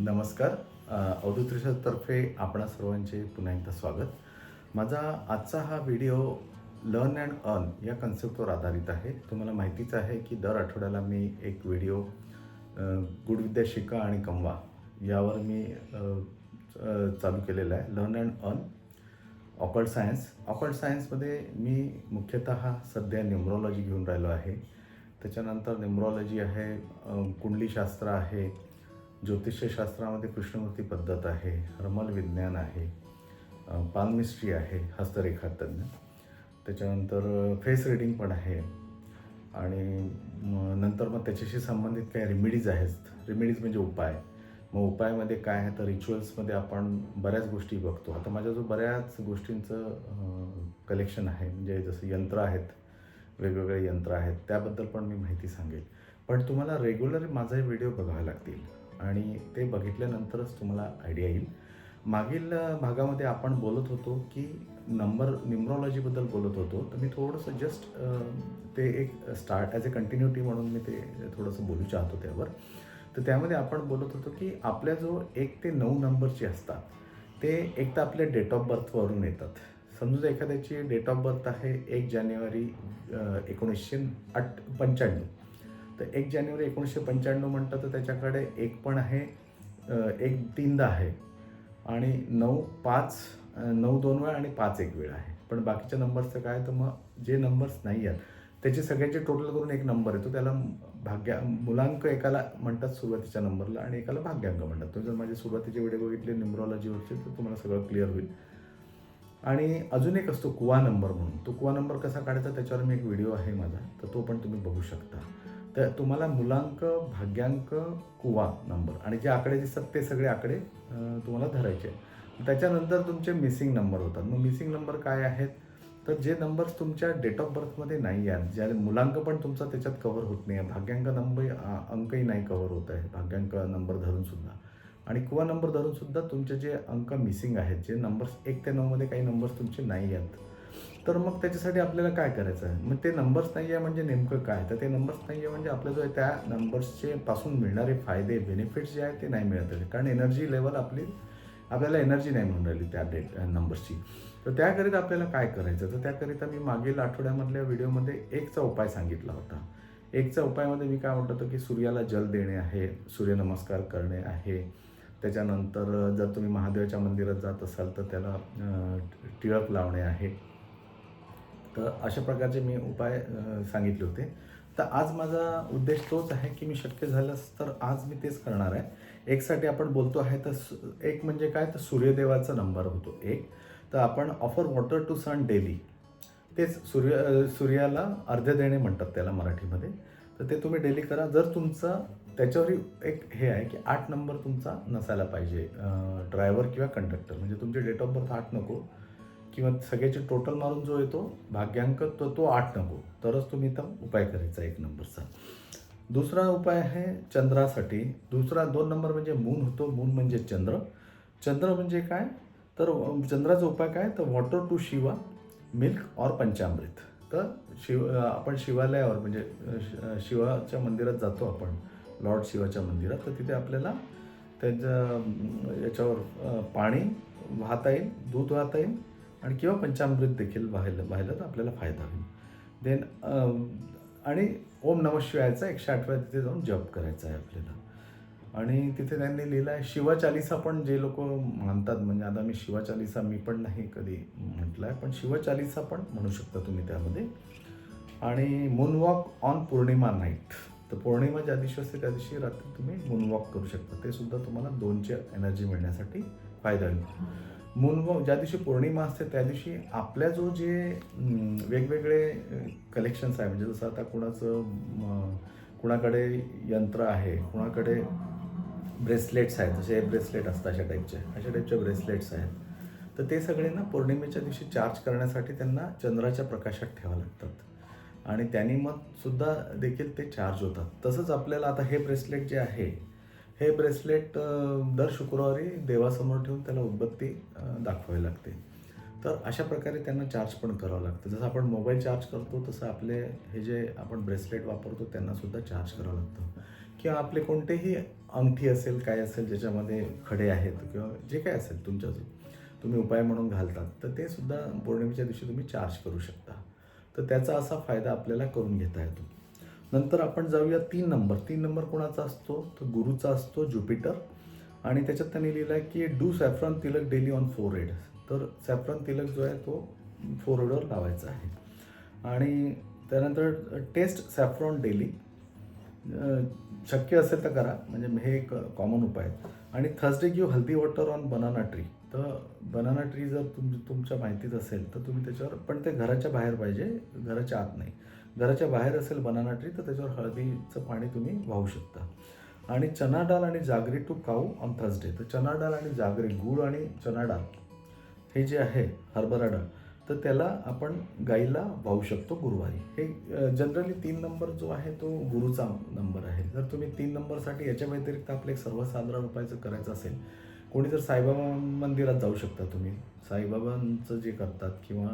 नमस्कार. अ, अवधूत रिसर्चतर्फे आपणा सर्वांचे पुन्हा एकदा स्वागत. माझा आजचा हा व्हिडिओ लर्न अँड अर्न या कन्सेप्टवर आधारित आहे. तुम्हाला माहितीच आहे की दर आठवड्याला मी एक व्हिडिओ गुड विद्या शिका आणि कमवा यावर मी चालू केलेला आहे. Learn and earn occult science. Occult सायन्समध्ये मी मुख्यतः सध्या न्युमरॉलॉजी घेऊन राहिलो आहे. त्याच्यानंतर न्युमरॉलॉजी आहे कुंडलीशास्त्र आहे ज्योतिषशास्त्रामध्ये कृष्णमूर्ती पद्धत आहे रमल विज्ञान आहे पालमिस्ट्री आहे हस्तरेखा तज्ञ त्याच्यानंतर फेस रिडिंग पण आहे. आणि नंतर मग त्याच्याशी संबंधित काही रेमेडीज आहेत. रेमेडीज म्हणजे उपाय. मग उपायामध्ये काय आहे? तर रिच्युअल्समध्ये आपण बऱ्याच गोष्टी बघतो. आता माझ्या जो बऱ्याच गोष्टींचं कलेक्शन आहे. म्हणजे जसं यंत्र आहेत वेगवेगळे यंत्र आहेत. त्याबद्दल पण मी माहिती सांगेल. पण तुम्हाला रेग्युलर माझे व्हिडिओ बघावे लागतील. आणि ते बघितल्यानंतरच तुम्हाला आयडिया येईल. मागील भागामध्ये आपण बोलत होतो की नंबर न्युमरॉलॉजीबद्दल बोलत होतो. तर मी थोडंसं जस्ट ते एक स्टार्ट ॲज अ कंटिन्युटी म्हणून मी ते थोडंसं बोलू चाहतो त्यावर. तर त्यामध्ये आपण बोलत होतो की आपल्या जो एक ते नऊ नंबरचे असतात ते एक तर आपल्या डेट ऑफ बर्थवरून येतात. समजा एखाद्याची डेट ऑफ बर्थ आहे एक जानेवारी एकोणीसशे आठ पंच्याण्णव. तर एक जानेवारी एकोणीसशे पंच्याण्णव म्हणतं तर त्याच्याकडे एक पण आहे एक तीनदा आहे. आणि नऊ पाच नऊ दोन वेळा आणि पाच एक वेळा आहे. पण बाकीच्या नंबर्सचं काय तर मग जे नंबर्स नाही आहेत त्याचे सगळ्यांचे टोटल करून एक नंबर येतो त्याला भाग्या मुलांक एकाला म्हणतात सुरुवातीच्या नंबरला आणि एकाला भाग्यांक म्हणतात. तुम्ही जर माझे सुरुवातीचे व्हिडिओ बघितले न्युमरॉलॉजीवरचे तर तुम्हाला सगळं क्लिअर होईल. आणि अजून एक असतो कुवा नंबर म्हणून. तो कुवा नंबर कसा काढायचा त्याच्यावर मी एक व्हिडिओ आहे माझा तर तो पण तुम्ही बघू शकता. तर तुम्हाला मुलांक भाग्यांक कुवा नंबर आणि जे आकडे दिसतात ते सगळे आकडे तुम्हाला धरायचे त्याच्यानंतर तुमचे मिसिंग नंबर होतात. मग मिसिंग नंबर काय आहेत? तर जे नंबर्स तुमच्या डेट ऑफ बर्थमध्ये नाही आहेत ज्या मुलांक पण तुमचा त्याच्यात कव्हर होत नाही आहे भाग्यांक नंबर अंकही नाही कव्हर होत आहे भाग्यांक नंबर धरून सुद्धा. आणि कुवा नंबर धरूनसुद्धा तुमचे जे अंक मिसिंग आहेत जे नंबर्स एक ते नऊमध्ये काही नंबर्स तुमचे नाही आहेत तर मग त्याच्यासाठी आपल्याला काय करायचं आहे? मग ते नंबर्स नाही आहे म्हणजे नेमकं काय? तर ते नंबर्स नाही आहे म्हणजे आपल्या जो आहे त्या नंबर्सचे पासून मिळणारे फायदे बेनिफिट्स जे आहेत ते नाही मिळत आहे कारण एनर्जी लेवल आपली आपल्याला एनर्जी नाही म्हणून राहिली त्या डेट नंबर्सची तर त्याकरिता आपल्याला काय करायचं? तर त्याकरिता मी मागील आठवड्यामधल्या व्हिडिओमध्ये एकचा उपाय सांगितला होता. एकचा उपायामध्ये मी काय म्हणत होतो की सूर्याला जल देणे आहे सूर्यनमस्कार करणे आहे. त्याच्यानंतर जर तुम्ही महादेवाच्या मंदिरात जात असाल तर त्याला टिळक लावणे आहे. तर अशा प्रकारचे मी उपाय सांगितले होते. तर आज माझा उद्देश तोच आहे की मी शक्य झालंच तर आज मी तेच करणार आहे. एकसाठी आपण बोलतो आहे तर एक म्हणजे काय? तर सूर्यदेवाचा नंबर होतो एक. तर आपण offer water to sun daily तेच सूर्य सूर्याला अर्ध्य देणे म्हणतात त्याला मराठीमध्ये. तर ते तुम्ही डेली करा. जर तुमचा त्याच्यावरही एक हे आहे की आठ नंबर तुमचा नसायला पाहिजे ड्रायव्हर किंवा कंडक्टर म्हणजे तुमचे डेट ऑफ बर्थ आठ नको. किंवा सगळ्याचे टोटल मारून जो येतो भाग्यांक तो तो आठ नको तरच तुम्ही तर उपाय करायचा एक नंबरचा. दुसरा उपाय आहे चंद्रासाठी. दुसरा दोन नंबर म्हणजे मून होतो. मून म्हणजे चंद्र. चंद्र म्हणजे काय? तर चंद्राचा उपाय काय? तर वॉटर टू शिवा मिल्क और पंचामृत. तर शिव आपण शिवालयावर म्हणजे शिवाच्या मंदिरात जातो आपण. लॉर्ड शिवाच्या मंदिरात. तर तिथे आपल्याला त्यांच्या याच्यावर पाणी वाहता येईल दूध वाहता येईल. आणि किंवा पंचामृत देखील व्हायला व्हायला तर आपल्याला फायदा होईल. देन आणि ओम नम शिवायचा एकशे आठव्या तिथे जाऊन जप करायचा आहे आपल्याला. आणि तिथे त्यांनी लिहिलं आहे शिवचालिसा पण जे लोक मानतात म्हणजे आता मी शिवचालिसा मी पण नाही कधी म्हटलं आहे पण शिवचालिसा पण म्हणू शकता तुम्ही त्यामध्ये. आणि मूनवॉक ऑन पौर्णिमा नाईट तर पौर्णिमा ज्या दिवशी असते त्या दिवशी रात्री तुम्ही मूनवॉक करू शकता. ते सुद्धा तुम्हाला दोनचे एनर्जी मिळण्यासाठी फायदा होईल. मूनवॉक ज्या दिवशी पौर्णिमा असते त्या दिवशी आपल्या जो जे वेगवेगळे कलेक्शन्स आहे म्हणजे जसं आता कुणाचं कुणाकडे यंत्र आहे कुणाकडे ब्रेसलेट्स आहेत जसे ब्रेसलेट असतात अशा टाईपचे अशा टाईपचे ब्रेसलेट्स आहेत. तर ते सगळे ना पौर्णिमेच्या दिवशी चार्ज करण्यासाठी त्यांना चंद्राच्या प्रकाशात ठेवावं लागतात. आणि त्यांनी मग सुद्धा देखील ते चार्ज होतात. तसंच आपल्याला आता हे ब्रेसलेट जे आहे हे ब्रेसलेट दर शुक्रवारी देवासमोर ठेवून त्याला उदबत्ती दाखवावी लागते. तर अशा प्रकारे त्यांना चार्ज पण करावं लागतं. जसं आपण मोबाईल चार्ज करतो तसं आपले हे जे आपण ब्रेसलेट वापरतो त्यांनासुद्धा चार्ज करावं लागतं. किंवा आपले कोणतेही अंगठी असेल काय असेल ज्याच्यामध्ये खडे आहेत किंवा जे काय असेल तुमच्या तुम्ही उपाय म्हणून घालतात तर ते सुद्धा पौर्णिमेच्या दिवशी तुम्ही चार्ज करू शकता. तर त्याचा असा फायदा आपल्याला करून घेता येतो. नंतर आपण जाऊया तीन नंबर. तीन नंबर कोणाचा असतो? तर गुरुचा असतो ज्युपिटर. आणि त्याच्यात त्यांनी लिहिलं आहे की do saffron tilak daily on forehead तर सॅफ्रॉन तिलक जो आहे तो फोर हेडवर लावायचा आहे. आणि त्यानंतर टेस्ट सॅफ्रॉन डेली. शक्य असेल तर करा. म्हणजे हे एक कॉमन उपाय आहे. आणि Thursday give haldi water on banana tree तर बनाना ट्री जर तुम तुमच्या माहितीत असेल तर तुम्ही त्याच्यावर पण ते घराच्या बाहेर पाहिजे. घराच्या आत नाही. घराच्या बाहेर असेल बनाना ट्री तर त्याच्यावर हळदीचं पाणी तुम्ही वाहू शकता. आणि चना डाळ आणि jaggery to cow on Thursday तर चना डाळ आणि जागरी गूळ आणि चना डाळ हे जे आहे हरभरा डाळ तर त्याला आपण गाईला वाहू शकतो गुरुवारी. हे जनरली तीन नंबर जो आहे तो गुरुचा नंबर आहे. जर तुम्ही तीन नंबरसाठी याच्या व्यतिरिक्त आपलं एक सर्वसाधारण उपायचं करायचं असेल कोणी जर साईबाबा मंदिरात जाऊ शकता तुम्ही. साईबाबांचं जे करतात किंवा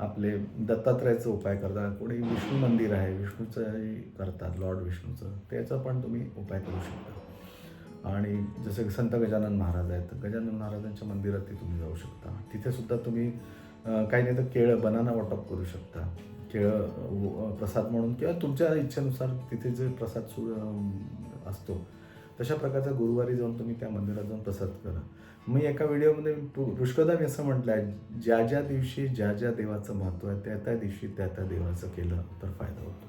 आपले दत्तात्रयाचं उपाय करतात. कोणी विष्णू मंदिर आहे विष्णूचं करतात लॉर्ड विष्णूचं. त्याचा पण तुम्ही उपाय करू शकता. आणि जसं की संत गजानन महाराज आहेत तर गजानन महाराजांच्या मंदिरातही तुम्ही जाऊ शकता. तिथेसुद्धा तुम्ही काही नाही तर केळं बनाना वाटप करू शकता. केळं प्रसाद म्हणून किंवा तुमच्या इच्छेनुसार तिथे जे प्रसाद सु असतो तशा प्रकारचा गुरुवारी जाऊन तुम्ही त्या मंदिरात जाऊन प्रसाद करा. मी एका व्हिडिओमध्ये पु- मी असं म्हटलं आहे ज्या ज्या दिवशी ज्या ज्या देवाचं महत्त्व आहे त्या त्या दिवशी त्या त्या देवाचं केलं तर फायदा होतो.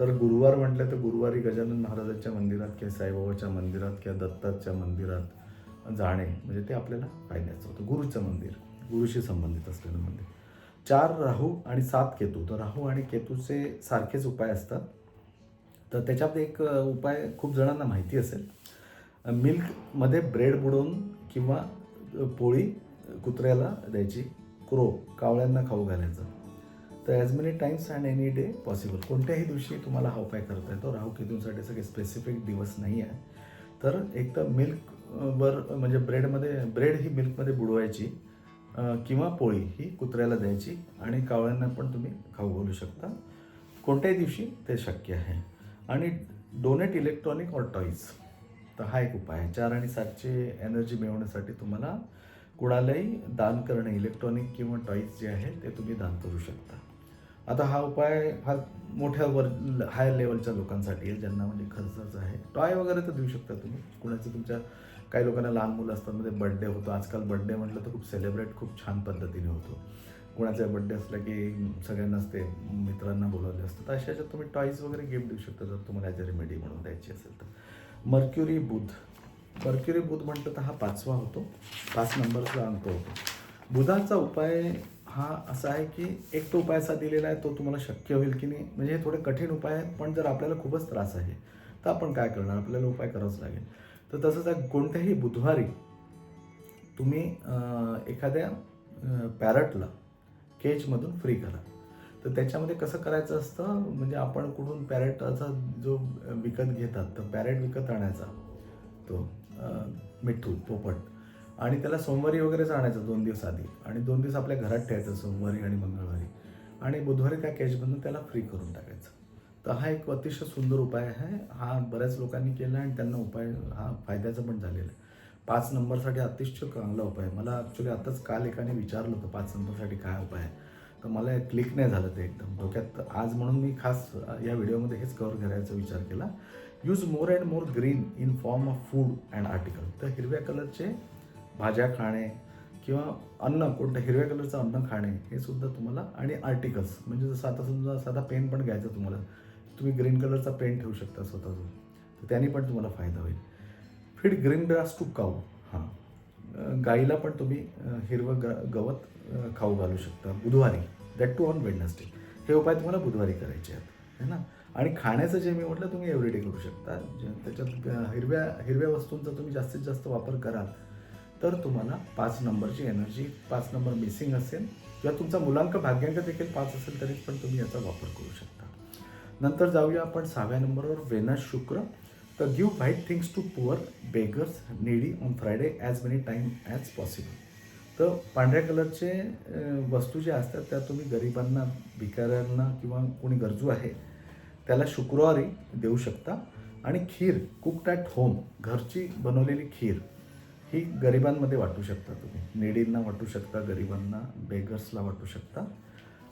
तर गुरुवार म्हटलं तर गुरुवारी गजानन महाराजाच्या मंदिरात किंवा साईबाबाच्या मंदिरात किंवा दत्ताच्या मंदिरात जाणे म्हणजे ते आपल्याला फायद्याचं होतं. गुरुचं मंदिर गुरुशी संबंधित असलेलं मंदिर. चार राहू आणि सात केतू. तर राहू आणि केतूचे सारखेच उपाय असतात. तर त्याच्यात एक उपाय खूप जणांना माहिती असेल. मिल्कमध्ये ब्रेड बुडवून किंवा पोळी कुत्र्याला द्यायची क्रो कावळ्यांना खाऊ घालायचं. तर as many times and any day possible कोणत्याही दिवशी तुम्हाला हा उपाय करता येतो. राहू केतूंसाठी सगळे स्पेसिफिक दिवस नाही आहे. तर एक तर मिल्कवर म्हणजे ब्रेडमध्ये ब्रेड ही मिल्कमध्ये बुडवायची किंवा पोळी ही कुत्र्याला द्यायची आणि कावळ्यांना पण तुम्ही खाऊ घालू शकता. कोणत्याही दिवशी ते शक्य आहे. आणि डोनेट इलेक्ट्रॉनिक ऑर टॉईज तर हा एक उपाय आहे. चार आणि सातचे एनर्जी मिळवण्यासाठी तुम्हाला कुणालाही दान करणे इलेक्ट्रॉनिक किंवा टॉईज जे आहे ते तुम्ही दान करू शकता. आता हा उपाय हा मोठ्या वर हायर लेवलच्या लोकांसाठी आहे ज्यांना म्हणजे खर्चच आहे. टॉय वगैरे तर देऊ शकता तुम्ही. कुणाचं तुमच्या काही लोकांना लहान मुलं असतात म्हणजे बड्डे होतो. आजकाल बड्डे म्हटलं तर खूप सेलिब्रेट खूप छान पद्धतीने होतो. कुणाचा बड्डे असला की सगळ्यांनाच ते मित्रांना बोलावले असतात. अशा याच्यात तुम्ही टॉईज वगैरे गिफ्ट देऊ शकता जर तुम्हाला ॲज अ रेमेडी म्हणून द्यायची असेल तर. मर्क्युरी बुध. मर्क्युरी बुध म्हटलं तर हा पाचवा होतो. पाच नंबरचा अंक होतो. बुधाचा उपाय हा असा आहे की एक तो उपाय असा दिलेला आहे तो तुम्हाला शक्य होईल की नाही? म्हणजे हे थोडे कठीण उपाय आहेत पण जर आपल्याला खूपच त्रास आहे तर आपण काय करणार? आपल्याला उपाय करावाच लागेल. तर तसंच आहे कोणत्याही बुधवारी तुम्ही एखाद्या पॅरटला केजमधून फ्री करा. तर त्याच्यामध्ये कसं करायचं असतं? म्हणजे आपण कुठून पॅरेटचा जो विकत घेतात तर पॅरेट विकत आणायचा तो मिठू पोपट. आणि त्याला सोमवारी वगैरेच आणायचं दोन दिवस आधी. आणि दोन दिवस आपल्या घरात ठेवायचं सोमवारी आणि मंगळवारी. आणि बुधवारी त्या कॅशमधून त्याला फ्री करून टाकायचं. तर हा एक अतिशय सुंदर उपाय आहे. हा बऱ्याच लोकांनी केला आणि त्यांना उपाय हा फायद्याचा पण झालेला आहे. पाच नंबरसाठी अतिशय चांगला उपाय मला ॲक्च्युली आताच काल एकाने विचारलं होतं पाच नंबरसाठी काय उपाय आहे? तर मला क्लिक नाही झालं ते एकदम. डोक्यात आज म्हणून मी खास या व्हिडिओमध्ये हेच कव्हर करायचा विचार केला. Use more and more green in form of food and article तर हिरव्या कलरचे भाज्या खाणे किंवा अन्न कोणतं हिरव्या कलरचं अन्न खाणे हे सुद्धा तुम्हाला आणि आर्टिकल्स म्हणजे जसं आता समजा साधा पेन पण घ्यायचा तुम्हाला. तुम्ही ग्रीन कलरचा पेन ठेवू शकता स्वतःचा. तर त्याने पण तुम्हाला फायदा होईल. Feed green grass to cow हां. गाईला पण तुम्ही हिरवं ग गवत खाऊ घालू शकता. बुधवारी. दॅट टू ऑन वेडनसडे हे उपाय तुम्हाला बुधवारी करायचे आहेत. है ना? आणि खाण्याचं जे मी म्हटलं तुम्ही एव्हरीडे करू शकता. त्याच्यात हिरव्या हिरव्या वस्तूंचा तुम्ही जास्तीत जास्त वापर कराल तर तुम्हाला पाच नंबरची एनर्जी पाच नंबर मिसिंग असेल किंवा तुमचा मुलांक भाग्यांक देखील पाच असेल तरी पण तुम्ही याचा वापर करू शकता. नंतर जाऊया आपण सहाव्या नंबरवर वेनस शुक्र तर give white things to poor beggars needy on Friday as many time as possible तर पांढऱ्या कलरचे वस्तू ज्या असतात त्या तुम्ही गरिबांना भिकाऱ्यांना किंवा कोणी गरजू आहे त्याला शुक्रवारी देऊ शकता. आणि खीर कुकड ॲट होम घरची बनवलेली खीर ही गरिबांमध्ये वाटू शकता तुम्ही. नेडींना वाटू शकता गरिबांना बेगर्सला वाटू शकता.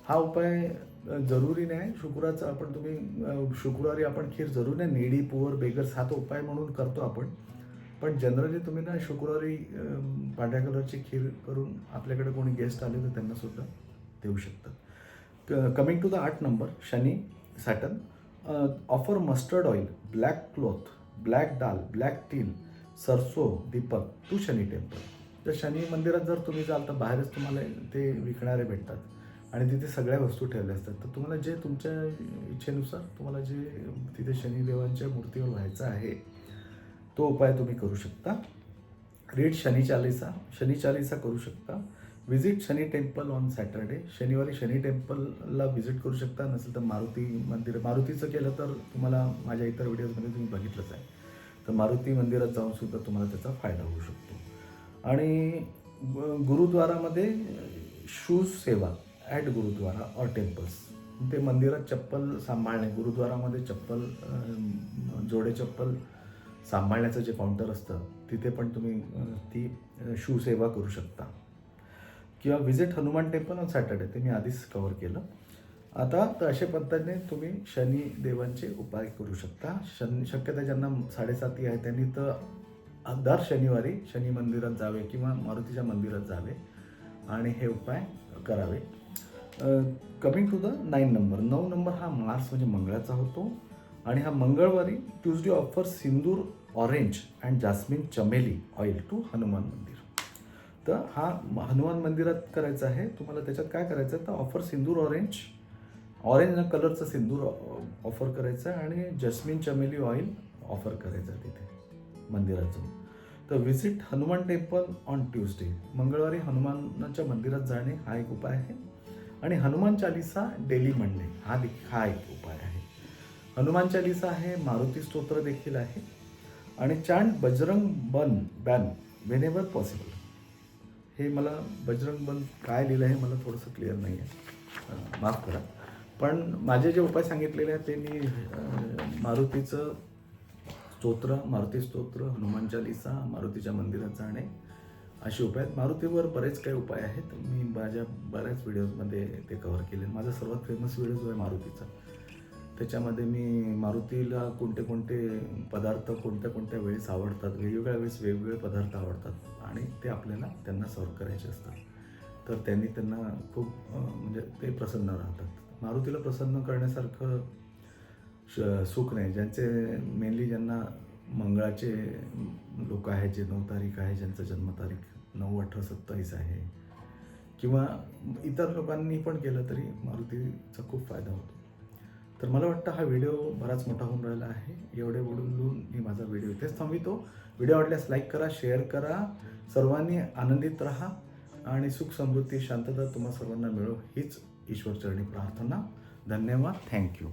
हा उपाय जरुरी नाही. शुक्राचा आपण तुम्ही शुक्रवारी आपण खीर जरूर नाही. नेडी पुअर बेगर्स हा तो उपाय म्हणून करतो आपण. पण जनरली तुम्ही ना शुक्रवारी पांढऱ्या कलरची खीर करून आपल्याकडे कोणी गेस्ट आले तर त्यांना सुद्धा देऊ शकतात. कमिंग टू द आठ number Shani Saturn offer mustard oil black cloth black dal black til sarso deepak to Shani temple तर शनी मंदिरात जर तुम्ही जाल तर बाहेरच तुम्हाला ते विकणारे भेटतात. आणि तिथे सगळ्या वस्तू ठेवल्या असतात. तर तुम्हाला जे तुमच्या इच्छेनुसार तुम्हाला जे तिथे शनिदेवांच्या मूर्तीवर व्हायचं आहे तो उपाय तुम्ही करू शकता. रीड शनी चालिसा. शनी चालिसा करू शकता. Visit Shani temple on Saturday शनिवारी शनी टेम्पलला व्हिजिट करू शकता. नसेल तर मारुती मंदिर मारुतीचं केलं तर तुम्हाला माझ्या इतर व्हिडिओजमध्ये तुम्ही बघितलंच आहे. तर मारुती मंदिरात जाऊनसुद्धा तुम्हाला त्याचा फायदा होऊ शकतो. आणि गुरुद्वारामध्ये shoes seva. At gurudwara or temples ते मंदिरात चप्पल सांभाळणे गुरुद्वारामध्ये चप्पल जोडे चप्पल सांभाळण्याचं जे काउंटर असतं तिथे पण तुम्ही ती शूसेवा शू सेवा करू शकता. किंवा visit Hanuman temple on Saturday ते मी आधीच कवर केलं. आता तर अशा पद्धतीने तुम्ही शनी देवांचे उपाय करू शकता. शनी शक्यता ज्यांना साडेसाती आहे त्यांनी तर दर शनिवारी शनी मंदिरात जावे किंवा मारुतीच्या मंदिरात जावे आणि हे उपाय करावे. Coming to the nine number नऊ नंबर हा मार्च म्हणजे मंगळाचा होतो. आणि हा मंगळवारी Tuesday offer sindoor orange and jasmine chameli oil to Hanuman mandir. तर हा हनुमान मंदिरात करायचा आहे. तुम्हाला त्याच्यात काय करायचं आहे? तर ऑफर सिंदूर ऑरेंज ऑरेंज कलरचं सिंदूर ऑफर करायचं आहे. आणि जस्मिन चमेली ऑइल ऑफर करायचं आहे तिथे मंदिरात जाऊन तर visit Hanuman temple on Tuesday मंगळवारी हनुमानाच्या मंदिरात जाणे हा एक उपाय आहे. आणि हनुमान चालिसा डेली म्हणणे हा देखील हा एक उपाय आहे. हनुमान चालिसा आहे मारुती स्तोत्र देखील आहे. आणि chant Bajrang Baan Baan whenever possible हे मला बजरंग बन काय लिहिलं आहे मला थोडंसं क्लिअर नाही आहे माफ करा. पण माझे जे उपाय सांगितलेले आहेत ते मी मारुतीचं स्तोत्र मारुती स्तोत्र हनुमान चालिसा मारुतीच्या मंदिरात जाणे असे उपाय आहेत. मारुतीवर बरेच काही उपाय आहेत. मी माझ्या बऱ्याच व्हिडिओजमध्ये ते कव्हर केले माझा सर्वात फेमस व्हिडिओ जो आहे मारुतीचा. त्याच्यामध्ये मी मारुतीला कोणते कोणते पदार्थ कोणत्या कोणत्या वेळेस आवडतात वेगवेगळ्या वेळेस वेगवेगळे पदार्थ आवडतात आणि ते आपल्याला त्यांना सर्व करायचे असतात. तर त्यांनी त्यांना खूप म्हणजे ते प्रसन्न राहतात. मारुतीला प्रसन्न करण्यासारखं श सुख नाही. ज्यांचे मेनली ज्यांना मंगळाचे लोक आहेत जे नऊ तारीख आहे ज्यांचं जन्मतारीख नऊ अठरा सत्तावीस आहे. किंवा इतर लोकांनी पण केलं तरी मारुतीचा खूप फायदा होतो. तर मला वाटतं हा व्हिडिओ बराच मोठा होऊन राहिला आहे. एवढे बोलून मी माझा व्हिडिओ इथेच थांबवितो. व्हिडिओ आवडल्यास लाईक करा शेअर करा. सर्वांनी आनंदित राहा आणि सुख समृद्धी शांतता तुम्हा सर्वांना मिळो हीच ईश्वरचरणी प्रार्थना. धन्यवाद. थँक्यू.